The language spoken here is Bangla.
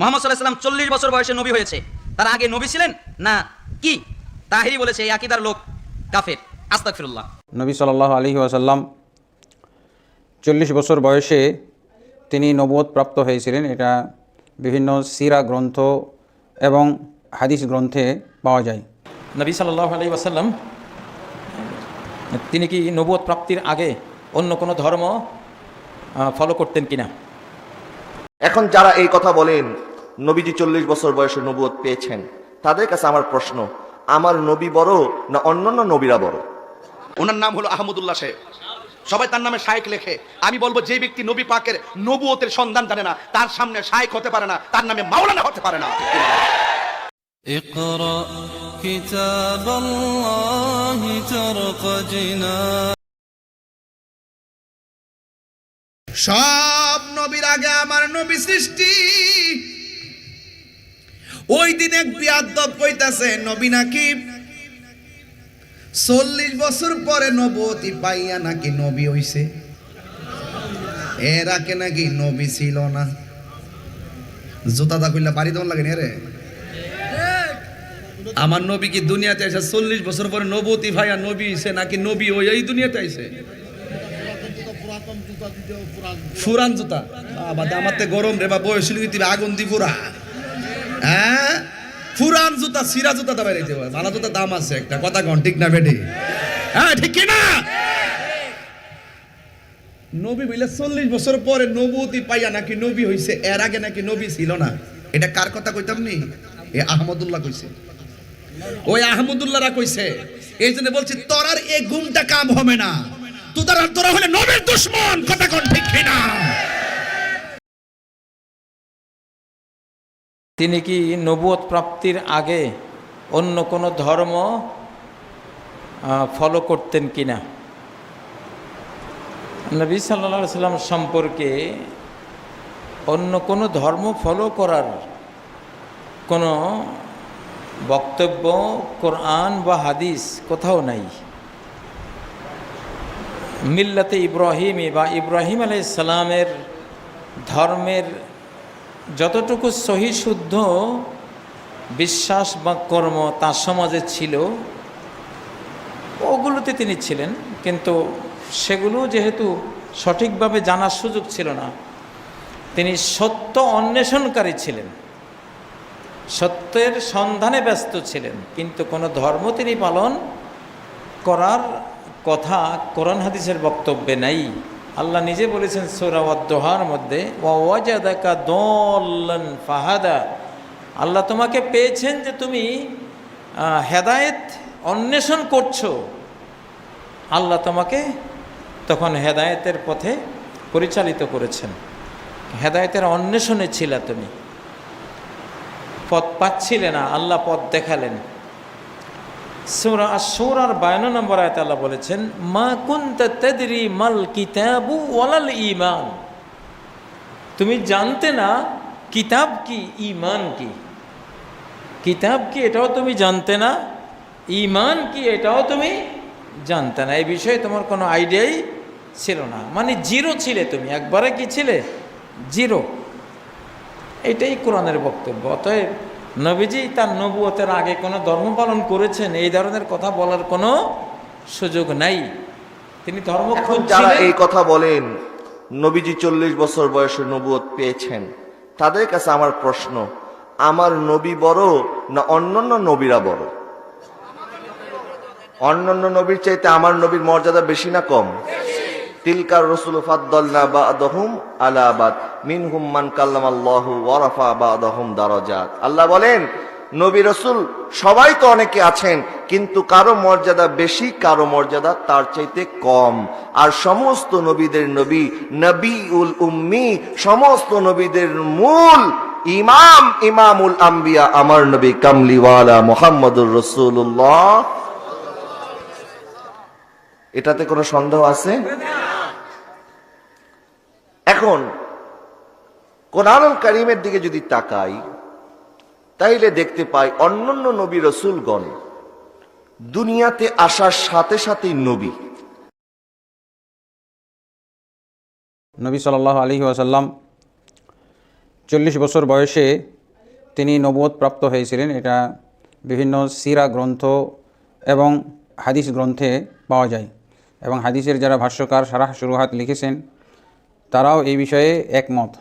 মোহাম্মদ সাল্লাহ সাল্লাম চল্লিশ বছর বয়সে নবী হয়েছে। তার আগে নবী ছিলেন? না। কি? তাহিরি বলেছে এই আকিদার লোক কাফের। আস্তাক ফিরুল্লাহ নবী সাল্লাহ আলী ওয়াসাল্লাম চল্লিশ বছর বয়সে তিনি নবুয়ত প্রাপ্ত হয়েছিলেন। এটা বিভিন্ন সিরা গ্রন্থ এবং হাদিস গ্রন্থে পাওয়া যায়। নবী সাল্লাহ আলী ওয়াসাল্লাম তিনি কি নবুয়ত প্রাপ্তির আগে অন্য কোনো ধর্ম ফলো করতেন কিনা? এখন যারা এই কথা বলেন নবীজি চল্লিশ বছর বয়সে নবুয়ত পেয়েছেন তাদের কাছে আমার প্রশ্ন আমার নবী বড় না অন্যান্য নবীরা বড় ওনার নাম হলো আহমদুল্লাহ শেখ সবাই তার নামে শায়েক লেখে আমি বলবো যে ব্যক্তি নবী পাকের নবুয়তের সন্ধান জানে না তার সামনে শায়েক হতে পারে না তার নামে মাওলানা হতে পারে না اقرأ كتاب الله ترق جنان সব নবীর আগে আমার নবী সৃষ্টি ওই দিন এক বিয়াদ্দব কইতাছে, নবী নাকি? চল্লিশ বছর পরে নবতী পাইয়া নাকি নবী হইছে। এর আগে নাকি নবী ছিল না। জুতা দা কইলা, বাড়ি দেওয়ার লাগে রে? আমার নবী কি দুনিয়াতে এসে চল্লিশ বছর পরে নবতী ভাইয়া নবী হইছে নাকি নবী ওই এই দুনিয়াতে আইছে? ফুরান জুতা। বাবা দামাতে গরম রে, বা বয়স আগুন দি পুরা হ্যাঁ? ফুরান জুতা, সিরা জুতা দাবাই রেখে ভালো জুতা দাম আছে একটা। কথা কন, ঠিক না বেটি? হ্যাঁ ঠিক না নবী বলে, চল্লিশ বছর পরে নবতী পাইয়া নাকি নবী হইছে? এর আগে নাকি নবী ছিল না? এটা কার কথা কইতাম নি? এ আহমদুল্লাহ কইছে। ওই আহমদুল্লাহরা কইছে, এই জন্য বলছি তোর আর এই ঘুমটা কাম হবে না। তোরা তোরা হলে নবীর দুশ্মন। কথা কোন, ঠিক কিনা? তিনি কি নবুয়ত প্রাপ্তির আগে অন্য কোনো ধর্ম ফলো করতেন কিনা? নবী সাল্লা সাল্লাম সম্পর্কে অন্য কোনো ধর্ম ফলো করার কোনো বক্তব্য, কোরআন বা হাদিস কোথাও নাই। মিল্লাতে ইব্রাহিমী বা ইব্রাহিম আলাইসালামের ধর্মের যতটুকু সহি শুদ্ধ বিশ্বাস বা কর্ম তার সমাজে ছিল, ওগুলোতে তিনি ছিলেন। কিন্তু সেগুলো যেহেতু সঠিকভাবে জানার সুযোগ ছিল না, তিনি সত্য অন্বেষণকারী ছিলেন। সত্যের সন্ধানে ব্যস্ত ছিলেন, কিন্তু কোনো ধর্ম তিনি পালন করার কথা কোরআন হাদিসের বক্তব্যে নাই। আল্লাহ নিজে বলেছেন সোরাওয়াদ্দোহার মধ্যে ওয়াজাদাকা দল্লান ফাহাদা। আল্লাহ তোমাকে পেয়েছেন যে তুমি হেদায়েত অন্বেষণ করছ। আল্লাহ তোমাকে তখন হেদায়েতের পথে পরিচালিত করেছেন। হেদায়েতের অন্বেষণে ছিলা তুমি। পথ পাচ্ছিলে না, আল্লাহ পথ দেখালেন। সুরা সুরার বায়ান্ন নম্বর আয়ত বলেছেন, মা কুন্তা তেদরি মাল কিতাবু ওয়ালাল ইমান তুমি জানতে না, কিতাব কি ইমান কি? কিতাব কি, এটাও তুমি জানতে না ইমান কি, এটাও তুমি জানতে না। এই বিষয়ে তোমার কোনো আইডিয়াই ছিল না। মানে জিরো ছিলে তুমি, একবারে কি ছিলে? জিরো। এটাই কোরআনের বক্তব্য। অতএব নবীজি তার নবুয়তের আগে কোনো ধর্ম পালন করেছেন এই ধরনের কথা বলার কোনো সুযোগ নাই। তিনি ধর্ম যারা এই কথা বলেন নবীজি চল্লিশ বছর বয়সে নবুয়ত পেয়েছেন তাদের কাছে আমার প্রশ্ন আমার নবী বড় না অন্যান্য নবীরা বড়? অন্যান্য নবীর চাইতে আমার নবীর মর্যাদা বেশি না কম? তিলকার রসুল আল্লাহ বলেন, নবী রসুল সবাই তো অনেকে আছেন, কিন্তু কারও মর্যাদা বেশি, কারও মর্যাদা তার চাইতে কম। আর সমস্ত নবীদের নবী নবী উল উম্মি, সমস্ত নবীদের মূল ইমাম, ইমামুল আম্বিয়া, আমার নবী কামলিওয়ালা মোহাম্মদুর রসুল্লাহ এটাতে কোনো সন্দেহ আছে? এখন, কোরআনুল করিমের দিকে যদি তাকাই, তাইলে দেখতে পাই অন্যান্য নবী রসুলগণ দুনিয়াতে আসার সাথে সাথেই নবী। নবী সাল্লাহ আলী ওয়াসাল্লাম চল্লিশ বছর বয়সে তিনি নবুয়ত প্রাপ্ত হয়েছিলেন। এটা বিভিন্ন সিরা গ্রন্থ এবং হাদিস গ্রন্থে পাওয়া যায়। এবং হাদিসের যারা ভাষ্যকার সারাহ সুরুহাত লিখেছেন তারাও এই বিষয়ে একমত।